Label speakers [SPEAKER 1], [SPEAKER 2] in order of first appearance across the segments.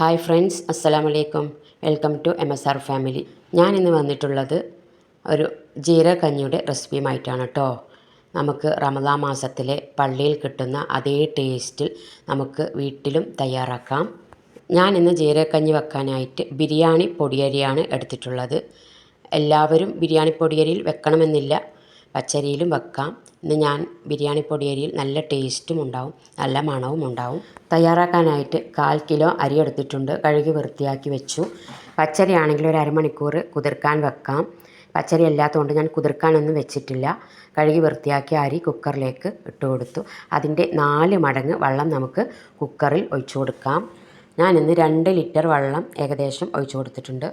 [SPEAKER 1] Hi friends അസ്സലാമു വലൈക്കും welcome to M S R family. ഞാൻ ഇന്ന് വന്നിട്ടുള്ളത് ഒരു ജീരകഞ്ഞിയുടെ റെസിപ്പിയുമായിട്ടാണ് കേട്ടോ നമുക്ക് റമദാ മാസത്തിലെ പള്ളിയിൽ കിട്ടുന്ന അതേ ടേസ്റ്റിൽ നമുക്ക് വീട്ടിലും തയ്യാറാക്കാം. ഞാൻ ഇന്ന് ജീരകഞ്ഞി വെക്കാനായിട്ട് ബിരിയാണി പൊടിയരിയാണ് എടുത്തിട്ടുള്ളത്. എല്ലാവരും ബിരിയാണി പൊടിയരിയിൽ വെക്കണമെന്നില്ല. പച്ചരിയിലും വെക്കാം. ഇന്ന് ഞാൻ ബിരിയാണി പൊടിയരിയിൽ നല്ല ടേസ്റ്റും ഉണ്ടാവും നല്ല മണവും ഉണ്ടാവും. തയ്യാറാക്കാനായിട്ട് കാൽ കിലോ അരി എടുത്തിട്ടുണ്ട്. കഴുകി വൃത്തിയാക്കി വെച്ചു. പച്ചരി ആണെങ്കിൽ ഒരു അരമണിക്കൂർ കുതിർക്കാൻ വെക്കാം. പച്ചരി അല്ലാത്തതുകൊണ്ട് ഞാൻ കുതിർക്കാനൊന്നും വെച്ചിട്ടില്ല. കഴുകി വൃത്തിയാക്കിയ അരി കുക്കറിലേക്ക് ഇട്ട് കൊടുത്തു അതിന്റെ നാല് മടങ്ങ് വെള്ളം നമുക്ക് കുക്കറിൽ ഒഴിച്ചു കൊടുക്കാം. ഞാൻ ഇന്ന് രണ്ട് ലിറ്റർ വെള്ളം ഏകദേശം ഒഴിച്ചു കൊടുത്തിട്ടുണ്ട്.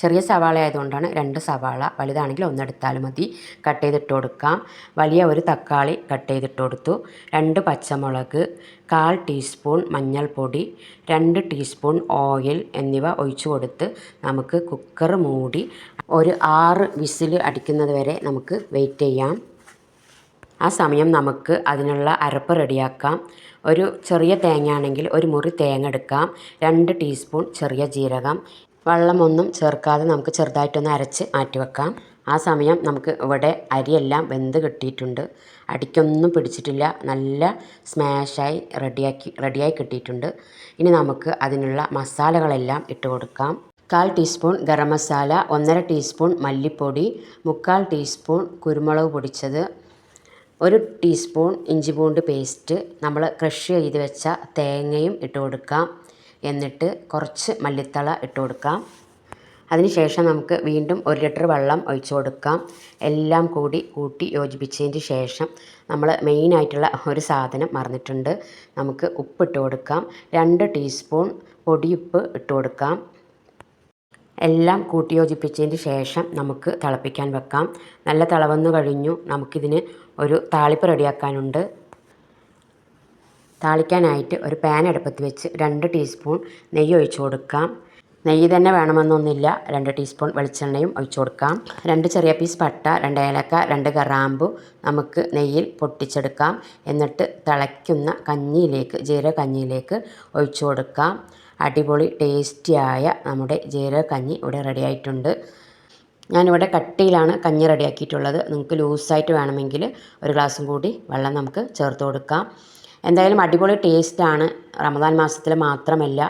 [SPEAKER 1] ചെറിയ സവാള ആയതുകൊണ്ടാണ് രണ്ട് സവാള വലുതാണെങ്കിൽ ഒന്നെടുത്താലും മതി. കട്ട് ചെയ്തിട്ട് കൊടുക്കാം. വലിയ ഒരു തക്കാളി കട്ട് ചെയ്തിട്ട് കൊടുത്തു. രണ്ട് പച്ചമുളക് കാൽ ടീസ്പൂൺ മഞ്ഞൾപ്പൊടി രണ്ട് ടീസ്പൂൺ ഓയിൽ എന്നിവ ഒഴിച്ചു കൊടുത്ത് നമുക്ക് കുക്കർ മൂടി ഒരു ആറ് വിസിൽ അടിക്കുന്നത് വരെ നമുക്ക് വെയിറ്റ് ചെയ്യാം. ആ സമയം നമുക്ക് അതിനുള്ള അരപ്പ് റെഡിയാക്കാം. ഒരു ചെറിയ തേങ്ങ ആണെങ്കിൽ ഒരു മുറി തേങ്ങ എടുക്കാം. രണ്ട് ടീസ്പൂൺ ചെറിയ ജീരകം. വെള്ളമൊന്നും ചേർക്കാതെ നമുക്ക് ചെറുതായിട്ടൊന്ന് അരച്ച് മാറ്റി വെക്കാം ആ സമയം നമുക്ക് ഇവിടെ അരിയെല്ലാം വെന്ത് കിട്ടിയിട്ടുണ്ട്. അടിക്കൊന്നും പിടിച്ചിട്ടില്ല. നല്ല സ്മാഷായി റെഡിയാക്കി റെഡിയായി കിട്ടിയിട്ടുണ്ട്. ഇനി നമുക്ക് അതിനുള്ള മസാലകളെല്ലാം ഇട്ട് കൊടുക്കാം. കാൽ ടീസ്പൂൺ ഗരം മസാല ഒന്നര ടീസ്പൂൺ മല്ലിപ്പൊടി മുക്കാൽ ടീസ്പൂൺ കുരുമുളക് പൊടിച്ചത് ഒരു ടീസ്പൂൺ ഇഞ്ചി പൂണ്ട് പേസ്റ്റ് നമ്മൾ ക്രഷ് ചെയ്ത് വെച്ച തേങ്ങയും ഇട്ട് കൊടുക്കാം. എന്നിട്ട് കുറച്ച് മല്ലിത്തള ഇട്ട് കൊടുക്കാം. അതിനുശേഷം നമുക്ക് വീണ്ടും ഒരു ലിറ്റർ വെള്ളം ഒഴിച്ചു കൊടുക്കാം. എല്ലാം കൂടി കൂട്ടി യോജിപ്പിച്ചതിന് ശേഷം നമ്മൾ മെയിനായിട്ടുള്ള ഒരു സാധനം മറന്നിട്ടുണ്ട്. നമുക്ക് ഉപ്പിട്ട് കൊടുക്കാം. രണ്ട് ടീസ്പൂൺ പൊടിയുപ്പ് ഇട്ട് കൊടുക്കാം. എല്ലാം കൂട്ടിയോജിപ്പിച്ചതിന് ശേഷം നമുക്ക് തിളപ്പിക്കാൻ വെക്കാം. നല്ല തിളവന്നു കഴിഞ്ഞു. നമുക്കിതിന് ഒരു താളിപ്പ് റെഡിയാക്കാനുണ്ട്. താളിക്കാനായിട്ട് ഒരു പാൻ അടുപ്പത്ത് വെച്ച് രണ്ട് ടീസ്പൂൺ നെയ്യ് ഒഴിച്ചു കൊടുക്കാം. നെയ്യ് തന്നെ വേണമെന്നൊന്നുമില്ല. രണ്ട് ടീസ്പൂൺ വെളിച്ചെണ്ണയും ഒഴിച്ചു കൊടുക്കാം. രണ്ട് ചെറിയ പീസ് പട്ട രണ്ട് ഏലക്ക രണ്ട് കറാമ്പു നമുക്ക് നെയ്യിൽ പൊട്ടിച്ചെടുക്കാം. എന്നിട്ട് തിളയ്ക്കുന്ന കഞ്ഞിയിലേക്ക് ജീരക കഞ്ഞിയിലേക്ക് ഒഴിച്ചു കൊടുക്കാം. അടിപൊളി ടേസ്റ്റിയായ നമ്മുടെ ജീരക കഞ്ഞി ഇവിടെ റെഡി ആയിട്ടുണ്ട്. ഞാനിവിടെ കട്ടിയിലാണ് കഞ്ഞി റെഡിയാക്കിയിട്ടുള്ളത് നിങ്ങൾക്ക് ലൂസായിട്ട് വേണമെങ്കിൽ ഒരു ഗ്ലാസ്സും കൂടി വെള്ളം നമുക്ക് ചേർത്ത് കൊടുക്കാം. എന്തായാലും അടിപൊളി ടേസ്റ്റാണ് റമദാൻ മാസത്തിൽ മാത്രമല്ല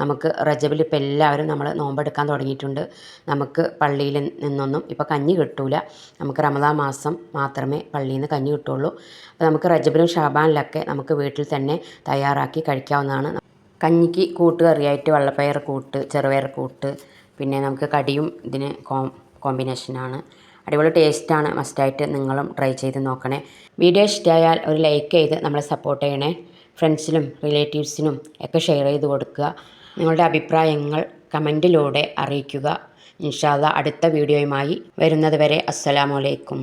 [SPEAKER 1] നമുക്ക് റജബിൽ ഇപ്പോൾ എല്ലാവരും നമ്മൾ നോമ്പെടുക്കാൻ തുടങ്ങിയിട്ടുണ്ട്. നമുക്ക് പള്ളിയിൽ നിന്നൊന്നും ഇപ്പോൾ കഞ്ഞി കിട്ടൂല. നമുക്ക് റമദാൻ മാസം മാത്രമേ പള്ളിയിൽ നിന്ന് കഞ്ഞി കിട്ടുള്ളൂ. അപ്പോൾ നമുക്ക് റജബിലും ഷാബാനിലൊക്കെ നമുക്ക് വീട്ടിൽ തന്നെ തയ്യാറാക്കി കഴിക്കാവുന്നതാണ്. കഞ്ഞിക്ക് കൂട്ട് കറിയായിട്ട് വെള്ളപ്പയർ കൂട്ട് ചെറുപയർ കൂട്ട് പിന്നെ നമുക്ക് കടിയും ഇതിന് കോം കോമ്പിനേഷനാണ്. അടിപൊളി ടേസ്റ്റാണ്. മസ്റ്റായിട്ട് നിങ്ങളും ട്രൈ ചെയ്ത് നോക്കണേ. വീഡിയോ ഇഷ്ടമായാൽ ഒരു ലൈക്ക് ചെയ്ത് നമ്മളെ സപ്പോർട്ട് ചെയ്യണേ. ഫ്രണ്ട്സിനും റിലേറ്റീവ്സിനും ഒക്കെ ഷെയർ ചെയ്ത് കൊടുക്കുക. നിങ്ങളുടെ അഭിപ്രായങ്ങൾ കമന്റിലൂടെ അറിയിക്കുക. ഇൻഷാല്ല അടുത്ത വീഡിയോയുമായി വരുന്നത് വരെ അസ്സലാമലൈക്കും